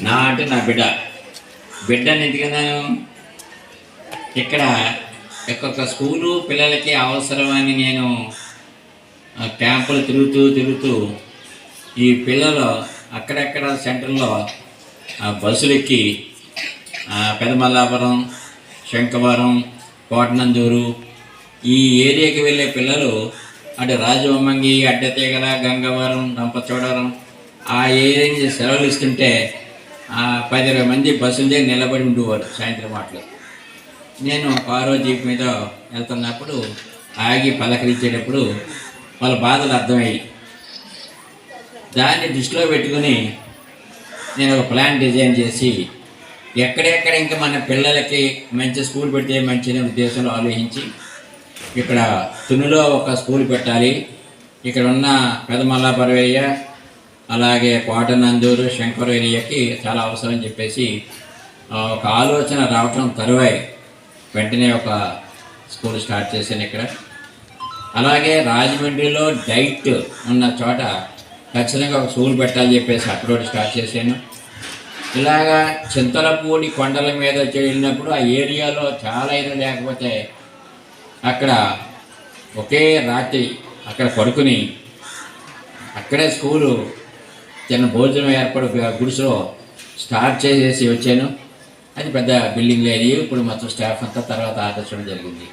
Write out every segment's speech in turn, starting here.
నా అంటే నా బిడ్డ. బిడ్డని ఎందుకన్నాను ఇక్కడ ఒక్కొక్క స్కూలు పిల్లలకి అవసరమని నేను క్యాంపులు తిరుగుతూ తిరుగుతూ ఈ పిల్లలు అక్కడక్కడ సెంటర్లో బస్సులెక్కి బస్సులు ఎక్కి పెదమల్లాపురం శంఖవరం కోటనందూరు ఈ ఏరియాకి వెళ్ళే పిల్లలు అటు రాజవమ్మంగి అడ్డతీగల గంగవరం రంపచోడవరం ఆ ఏరియాకి సెలవులు ఇస్తుంటే పది ఇరవై మంది బస్సుల దగ్గర నిలబడి ఉండేవారు సాయంత్రం మాటలు నేను కారో జీప్ మీద వెళ్తున్నప్పుడు ఆగి పలకరించేటప్పుడు వాళ్ళ బాధలు అర్థమయ్యి దాన్ని దృష్టిలో పెట్టుకుని నేను ఒక ప్లాన్ డిజైన్ చేసి ఎక్కడెక్కడ ఇంకా మన పిల్లలకి మంచి స్కూల్ పెడితే మంచి ఉద్దేశంలో ఆలోచించి ఇక్కడ తునిలో ఒక స్కూల్ పెట్టాలి ఇక్కడ ఉన్న పెదమల్లాపరవయ్య అలాగే కోటనందూరు శంకర్ ఏరియాకి చాలా అవసరం అని చెప్పేసి ఒక ఆలోచన రావటం తరువాయి. వెంటనే ఒక స్కూల్ స్టార్ట్ చేశాను ఇక్కడ. అలాగే రాజమండ్రిలో డైట్ ఉన్న చోట ఖచ్చితంగా ఒక స్కూల్ పెట్టాలని చెప్పేసి అప్రోడ్ స్టార్ట్ చేశాను. ఇలాగా చింతలపూడి కొండల మీద వెళ్ళినప్పుడు ఆ ఏరియాలో చాలా ఇది లేకపోతే అక్కడ ఒకే రాత్రి అక్కడ పడుకుని అక్కడే స్కూలు చిన్న భోజనం ఏర్పడి గుడిసెలో స్టార్ట్ చేసేసి వచ్చాను. అది పెద్ద బిల్డింగ్ లేదు. ఇప్పుడు మొత్తం స్టాఫ్ అంతా తర్వాత ఆకర్షణ జరిగింది.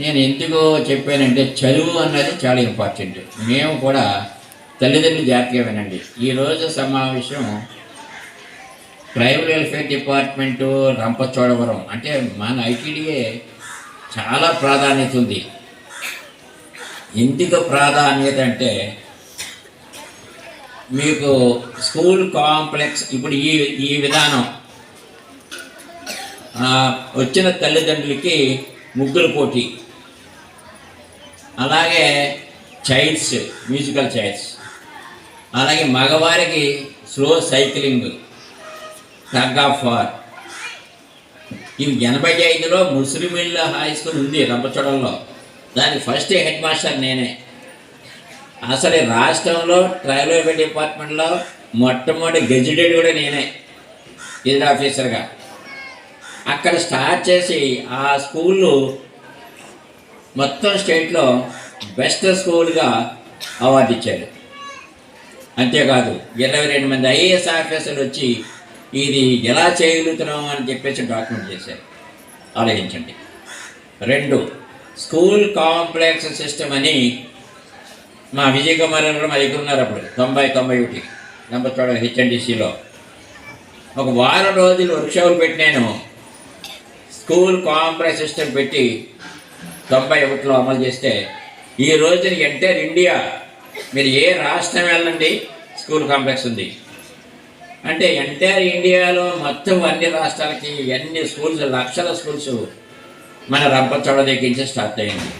నేను ఎందుకు చెప్పానంటే చదువు అన్నది చాలా ఇంపార్టెంట్. మేము కూడా తల్లిదండ్రులు జాగ్రత్తగా వినండి. ఈరోజు సమావేశం ట్రైబల్ వెల్ఫేర్ డిపార్ట్మెంటు రంపచోడవరం. అంటే మన ఐటీడీఏ చాలా ప్రాధాన్యత ఉంది. ఎందుకు ప్రాధాన్యత అంటే మీకు స్కూల్ కాంప్లెక్స్ ఇప్పుడు ఈ ఈ విధానం. వచ్చిన తల్లిదండ్రులకి ముగ్గుల పోటీ. అలాగే చైల్డ్స్ మ్యూజికల్ చైల్డ్స్. అలాగే మగవారికి slow cycling tug of war. ఇవి ఎనభై ఐదులో ముస్లిమిళ్ళ హై స్కూల్ ఉంది రంపచోడంలో. దాని ఫస్ట్ హెడ్ మాస్టర్ నేనే. అసలు ఈ రాష్ట్రంలో ట్రైబల్ డిపార్ట్మెంట్లో మొట్టమొదటి గెజిటెడ్ కూడా నేనే ఇది ఆఫీసర్గా. అక్కడ స్టార్ట్ చేసి ఆ స్కూళ్ళు మొత్తం స్టేట్లో బెస్ట్ స్కూల్గా అవార్డు ఇచ్చారు అంతేకాదు ఇరవై రెండు మంది ఐఏఎస్ ఆఫీసర్లు వచ్చి ఇది ఎలా చేయగలుగుతున్నాం అని చెప్పేసి డాక్యుమెంట్ చేశారు. ఆలోచించండి. రెండు స్కూల్ కాంప్లెక్స్ సిస్టమ్ అని మా విజయ్ కుమార్ గారు మా దగ్గర ఉన్నారు అప్పుడు. తొంభై తొంభై ఒకటి. నెంబర్ చూడ హెచ్ఎండిసిలో ఒక వారం రోజులు వర్క్షాపులు పెట్టినాను. స్కూల్ కాంప్రెస్ సిస్టమ్ పెట్టి తొంభై ఒకటిలో అమలు చేస్తే ఈ రోజున ఎంటైర్ ఇండియా మీరు ఏ రాష్ట్రం వెళ్ళండి స్కూల్ కాంప్లెక్స్ ఉంది. అంటే ఎంటైర్ ఇండియాలో మొత్తం అన్ని రాష్ట్రాలకి అన్ని స్కూల్స్ లక్షల స్కూల్స్ మన రంపచోడ దగ్గర నుంచి స్టార్ట్ అయింది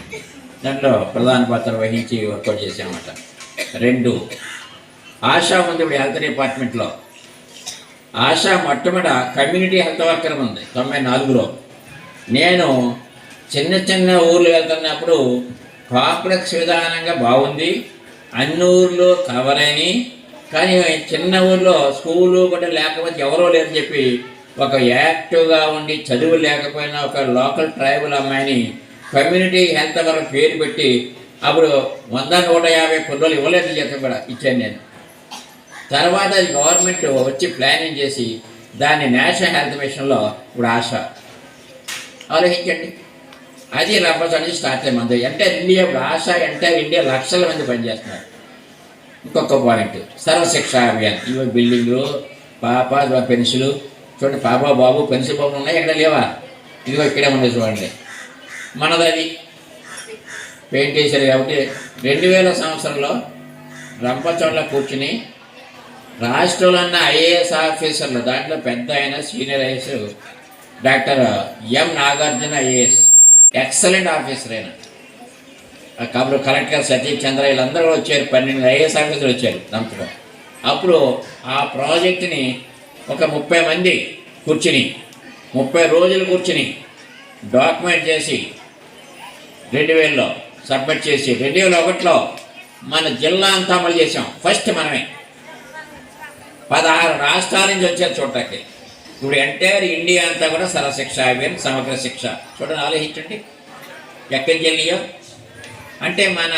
దాంట్లో ప్రధాన పాత్ర వహించి వర్కౌట్ చేసామన్నమాట రెండు ఆశా ఉంది ఇప్పుడు హెల్త్ డిపార్ట్మెంట్లో. ఆశా మొట్టమొదట కమ్యూనిటీ హెల్త్ వర్కర్ ఉంది తొంభై నాలుగులో. నేను చిన్న చిన్న ఊర్లు వెళ్తున్నప్పుడు కాంప్లెక్స్ విధానంగా బాగుంది అన్ని ఊర్లు కవర్ అయినాయి కానీ చిన్న ఊర్లో స్కూలు కూడా లేకపోతే ఎవరో లేరని చెప్పి ఒక యాక్టివ్గా ఉండి చదువు లేకపోయినా ఒక లోకల్ ట్రైబల్ అమ్మాయిని కమ్యూనిటీ హెల్త్ వరకు పేరు పెట్టి అప్పుడు వంద నూట యాభై కుర్రలు ఇవ్వలేదు చెప్పి కూడా ఇచ్చాను నేను. తర్వాత అది గవర్నమెంట్ వచ్చి ప్లానింగ్ చేసి దాన్ని నేషనల్ హెల్త్ మిషన్లో ఇప్పుడు ఆశ. ఆలోచించండి. అది రబ్బర్ నుంచి స్టార్ట్ అయ్యింది అంటే ఇండియా ఇప్పుడు ఆశ ఎంటైర్ ఇండియా లక్షల మంది పనిచేస్తున్నారు. ఇంకొక పాయింట్. సర్వశిక్ష అభియాన్. ఇవి బిల్డింగ్లు పాప పెన్సిల్ చూడండి పాప బాబు పెన్సిల్ బాబు ఉన్నాయి ఎక్కడ లేవా? ఇదిగో ఇక్కడే ఉంది చూడండి. మనది అది పెయింట్ చేశారు కాబట్టి రెండు వేల సంవత్సరంలో రంపచోట్ల కూర్చుని రాష్ట్రంలో ఉన్న ఐఏఎస్ ఆఫీసర్లు దాంట్లో పెద్ద ఆయన senior IAS doctor M Nagarjuna IAS. Excellent officer ఆయన. కబురు కలెక్టర్ సతీష్ చంద్ర వీళ్ళందరూ వచ్చారు పన్నెండు ఐఏఎస్ ఆఫీసర్లు వచ్చారు దంపలో అప్పుడు ఆ ప్రాజెక్టుని ఒక ముప్పై మంది కూర్చుని ముప్పై రోజులు కూర్చుని డాక్యుమెంట్ చేసి రెండు వేలలో సబ్మిట్ చేసి రెండు వేల ఒకటిలో మన జిల్లా అంతా అమలు చేసాం ఫస్ట్ మనమే. పదహారు రాష్ట్రాల నుంచి వచ్చారు చూడటానికి ఇప్పుడు ఎంటైర్ ఇండియా అంతా కూడా సరశిక్ష అభియాన్ సమగ్ర శిక్ష. చూడండి ఆలోచించండి. ఎక్కడికి వెళ్ళియో అంటే మన